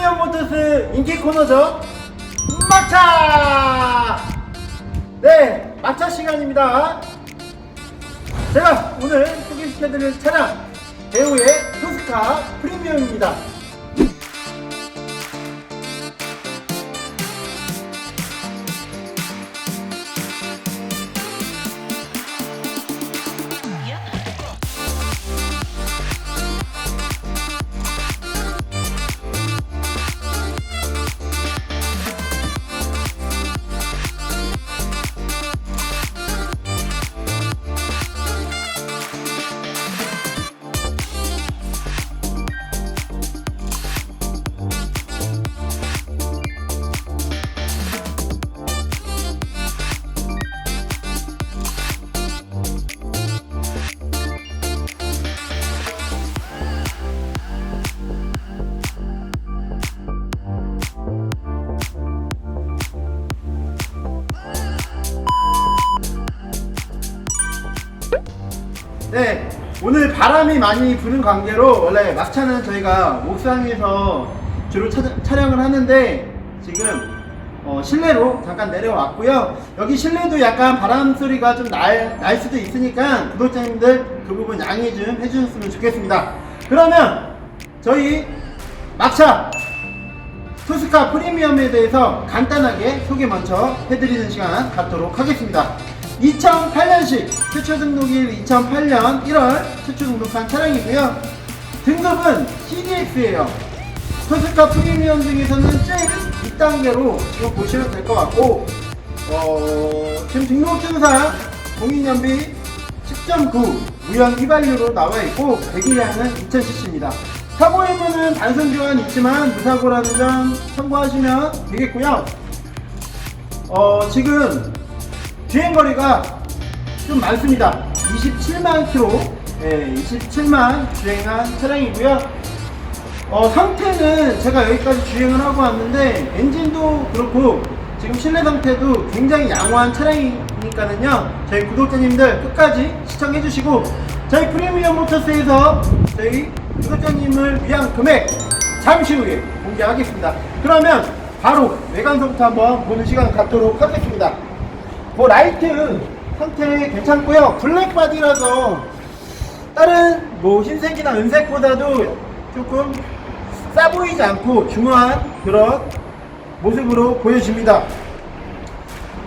프리미엄 모터스 인기 코너죠? 막차! 네 막차 시간입니다. 제가 오늘 소개시켜드릴 차량 배우의 토스카 프리미엄입니다 네, 오늘 바람이 많이 부는 관계로 원래 막차는 저희가 옥상에서 주로 차, 촬영을 하는데 지금 어, 실내로 잠깐 내려왔고요. 여기 실내도 약간 바람 소리가 좀 날 날 수도 있으니까 구독자님들 그 부분 양해 좀 해주셨으면 좋겠습니다. 그러면 저희 막차 토스카 프리미엄에 대해서 간단하게 소개 먼저 해드리는 시간 갖도록 하겠습니다. 2008년식 최초 등록일 2008년 1월 최초 등록한 차량이고요. 등급은 CDX예요. 토스카 프리미엄 중에서는 제일 2단계로 지금 보시면 될 것 같고 어, 지금 등록증상 공인연비 10.9 무형 휘발유로 나와 있고 배기량은 2000cc입니다. 사고 의무는 단순 교환 있지만 무사고라는 점 참고하시면 되겠고요. 어, 지금 주행거리가 좀 많습니다. 27만 킬로, 예, 27만 주행한 차량이고요. 어, 상태는 제가 여기까지 주행을 하고 왔는데 엔진도 그렇고 지금 실내 상태도 굉장히 양호한 차량이니까는요 저희 구독자님들 끝까지 시청해 주시고 저희 프리미엄 모터스에서 저희 구독자님을 위한 금액 잠시 후에 공개하겠습니다 그러면 바로 외관서부터 한번 보는 시간 갖도록 하겠습니다 뭐 라이트 상태 괜찮고요 블랙 바디라서 다른 뭐 흰색이나 은색보다도 조금 싸 보이지 않고 중후한 그런 모습으로 보여집니다.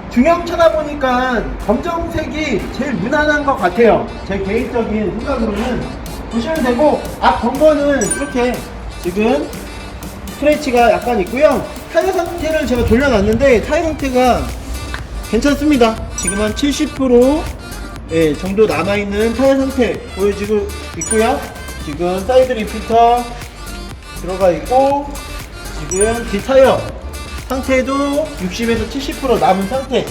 중형 쳐다보니까 검정색이 제일 무난한 것 같아요. 제 개인적인 생각으로는 보시면 되고 앞 범퍼는 이렇게 지금 스크래치가 약간 있고요. 타이어 상태를 제가 돌려놨는데 타이어 상태가 괜찮습니다. 지금 한 70% 예, 정도 남아있는 타이어 상태 보여지고 있고요. 지금 사이드 리피터 들어가 있고 지금 뒷타이어 상태도 60에서 70% 남은 상태.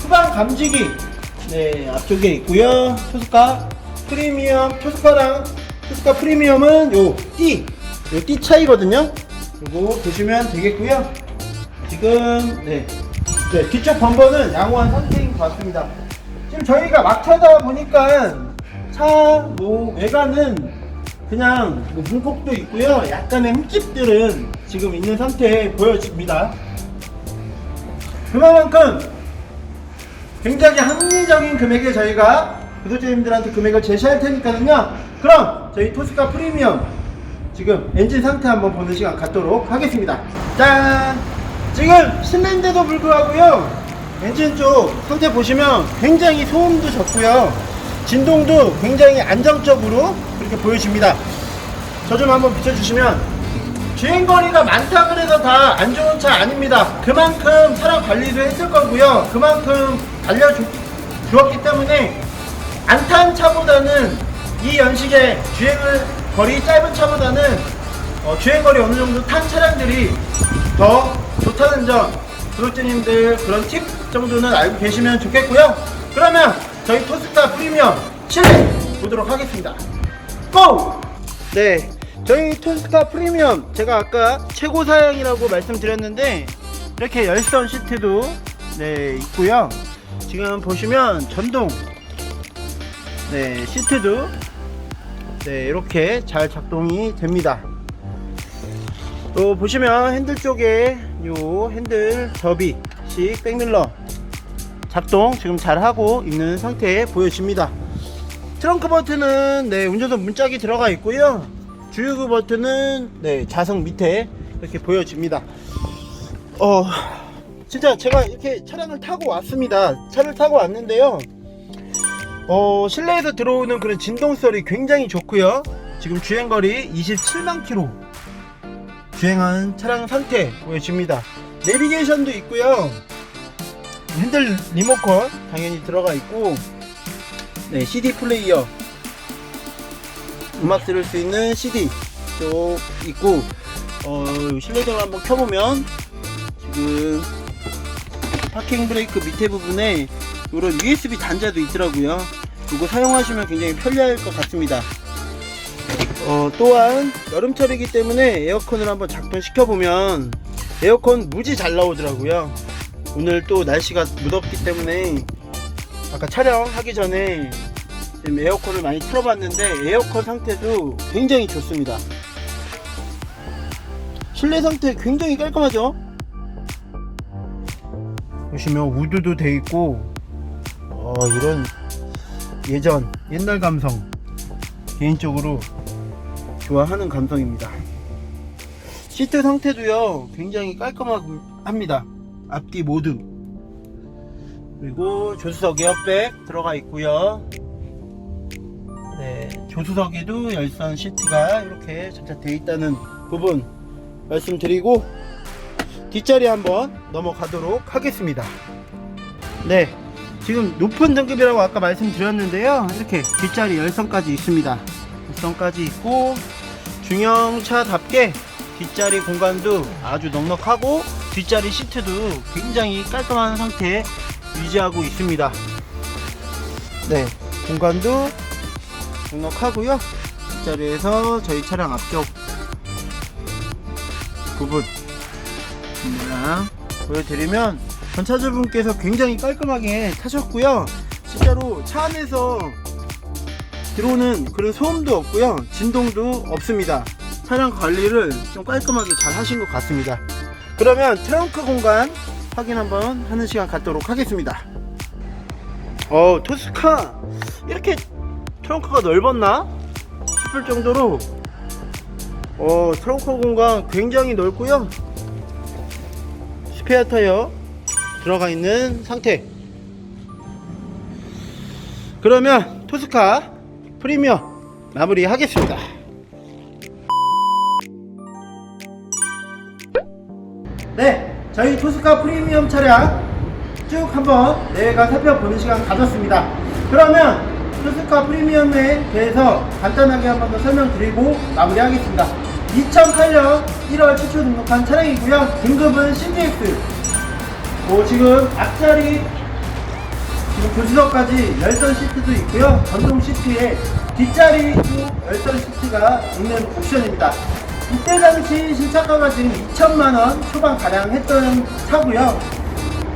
후방 감지기 네 앞쪽에 있고요. 초스카 프리미엄 초스카랑 초스카 프리미엄은 요띠요 띠 차이거든요. 요거 보시면 되겠고요. 지금 네, 네 뒤쪽 범퍼는 양호한 상태인 것 같습니다 지금 저희가 막차다 보니까 차 뭐 외관은 그냥 뭐 문콕도 있고요. 약간의 흠집들은 지금 있는 상태에 보여집니다. 그만큼 굉장히 합리적인 금액에 저희가 구독자님들한테 금액을 제시할 테니까는요. 그럼 저희 토스카 프리미엄 지금 엔진 상태 한번 보는 시간 갖도록 하겠습니다. 짠! 지금 실내인데도 불구하고요. 엔진 쪽 상태 보시면 굉장히 소음도 적고요. 진동도 굉장히 안정적으로 그렇게 보여집니다. 저 좀 한번 비춰주시면 주행거리가 많다 그래서 다 안 좋은 차 아닙니다. 그만큼 차량 관리도 했을 거고요. 그만큼 달려주었기 때문에 안 탄 차보다는 이 연식의 주행을 거리 짧은 차보다는 어, 주행거리 어느 정도 탄 차량들이 더 좋다는 점 구독자님들 그런 팁 정도는 알고 계시면 좋겠고요. 그러면 저희 토스타 프리미엄 실내 보도록 하겠습니다. 고! 네, 저희 토스타 프리미엄 제가 아까 최고 사양이라고 말씀드렸는데 이렇게 열선 시트도 네 있고요. 지금 보시면 전동 네, 시트도 네, 이렇게 잘 작동이 됩니다. 또 보시면 핸들 쪽에 요 핸들 접이식 백밀러 작동 지금 잘 하고 있는 상태 보여집니다. 트렁크 버튼은 네, 운전석 문짝이 들어가 있고요. 주유구 버튼은 네, 좌석 밑에 이렇게 보여집니다. 어, 진짜 제가 이렇게 차량을 타고 왔습니다. 차를 타고 왔는데요. 어, 실내에서 들어오는 그런 진동 소리 굉장히 좋고요. 지금 주행거리 27만 킬로 주행한 차량 상태 보여집니다. 내비게이션도 있고요. 핸들 리모컨 당연히 들어가 있고 네, CD 플레이어 음악 들을 수 있는 CD 쪽 있고 어, 실내등을 한번 켜보면 지금 파킹 브레이크 밑에 부분에 이런 USB 단자도 있더라고요. 이거 사용하시면 굉장히 편리할 것 같습니다. 어, 또한 여름철이기 때문에 에어컨을 한번 작동시켜 보면 에어컨 무지 잘 나오더라고요. 오늘 또 날씨가 무덥기 때문에 아까 촬영하기 전에 지금 에어컨을 많이 틀어봤는데 에어컨 상태도 굉장히 좋습니다. 실내 상태 굉장히 깔끔하죠? 보시면 우드도 돼 있고 어, 이런 예전 옛날 감성 개인적으로 좋아하는 감성입니다. 시트 상태도요 굉장히 깔끔합니다. 앞뒤 모두 그리고 조수석 에어백 들어가 있고요. 네, 조수석에도 열선 시트가 이렇게 장착되어 있다는 부분 말씀드리고 뒷자리 한번 넘어가도록 하겠습니다. 네, 지금 높은 등급이라고 아까 말씀드렸는데요. 이렇게 뒷자리 열선까지 있습니다. 열선까지 있고 중형차답게 뒷자리 공간도 아주 넉넉하고 뒷자리 시트도 굉장히 깔끔한 상태 유지하고 있습니다. 네, 공간도 넉넉하고요. 뒷자리에서 저희 차량 앞쪽 부분 그냥 보여드리면 전차주분께서 굉장히 깔끔하게 타셨고요. 진짜로 차 안에서 들어오는 그런 소음도 없고요. 진동도 없습니다. 차량 관리를 좀 깔끔하게 잘 하신 것 같습니다. 그러면 트렁크 공간 확인 한번 하는 시간 갖도록 하겠습니다. 어, 토스카 이렇게 트렁크가 넓었나 싶을 정도로 어, 트렁크 공간 굉장히 넓고요. 스페어 타이어 들어가 있는 상태. 그러면 토스카 프리미엄 마무리 하겠습니다. 네, 저희 토스카 프리미엄 차량 쭉 한번 내가 살펴보는 시간 가졌습니다. 그러면 토스카 프리미엄에 대해서 간단하게 한번 더 설명드리고 마무리하겠습니다. 2008년 1월 최초 등록한 차량이고요. 등급은 CTX. 뭐 지금 앞자리 지금 조수석까지 열선 시트도 있고요. 전동 시트에 뒷자리도 열선 시트가 있는 옵션입니다. 이때 당시 신차가가 지금 2천만 원 초반 가량 했던 차고요.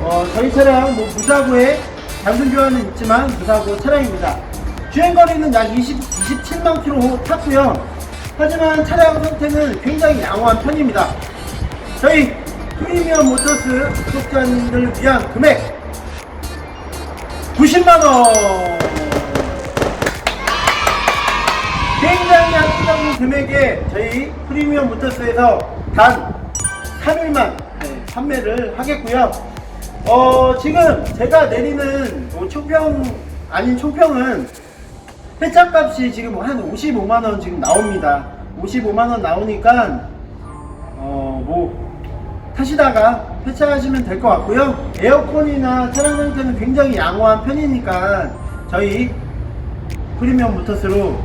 어, 저희 차량 뭐 무사고에 단순 교환은 있지만 무사고 차량입니다. 주행 거리는 약 20, 27만 킬로 탔고요. 하지만 차량 상태는 굉장히 양호한 편입니다. 저희 프리미엄 모터스 구독자님들을 위한 금액 90만원! 굉장히 합리적인 금액에 저희 프리미엄 모터스에서 단 3일만 판매를 하겠고요. 어, 지금 제가 내리는 뭐 총평, 아닌 총평은 회차 값이 지금 한 55만원 지금 나옵니다. 55만원 나오니까, 어, 뭐, 타시다가 폐차하시면 될 것 같고요. 에어컨이나 차량 상태는 굉장히 양호한 편이니까 저희 프리미엄 모터스로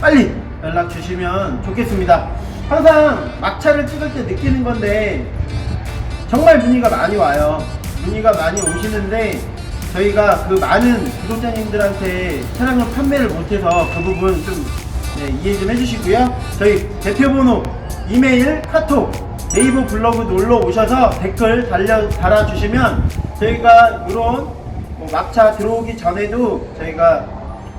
빨리 연락 주시면 좋겠습니다. 항상 막차를 찍을 때 느끼는 건데 정말 문의가 많이 와요. 문의가 많이 오시는데 저희가 그 많은 구독자님들한테 차량을 판매를 못해서 그 부분 좀 네, 이해 좀 해주시고요. 저희 대표 번호, 이메일, 카톡, 네이버 블로그 놀러 오셔서 댓글 달려, 달아주시면 저희가 이런 뭐 막차 들어오기 전에도 저희가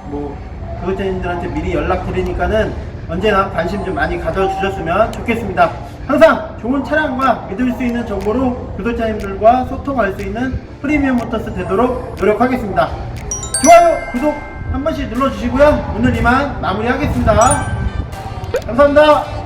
뭐 구독자님들한테 미리 연락드리니까는 언제나 관심 좀 많이 가져주셨으면 좋겠습니다. 항상 좋은 차량과 믿을 수 있는 정보로 구독자님들과 소통할 수 있는 프리미엄 모터스 되도록 노력하겠습니다. 좋아요, 구독 한 번씩 눌러주시고요. 오늘 이만 마무리하겠습니다. 감사합니다.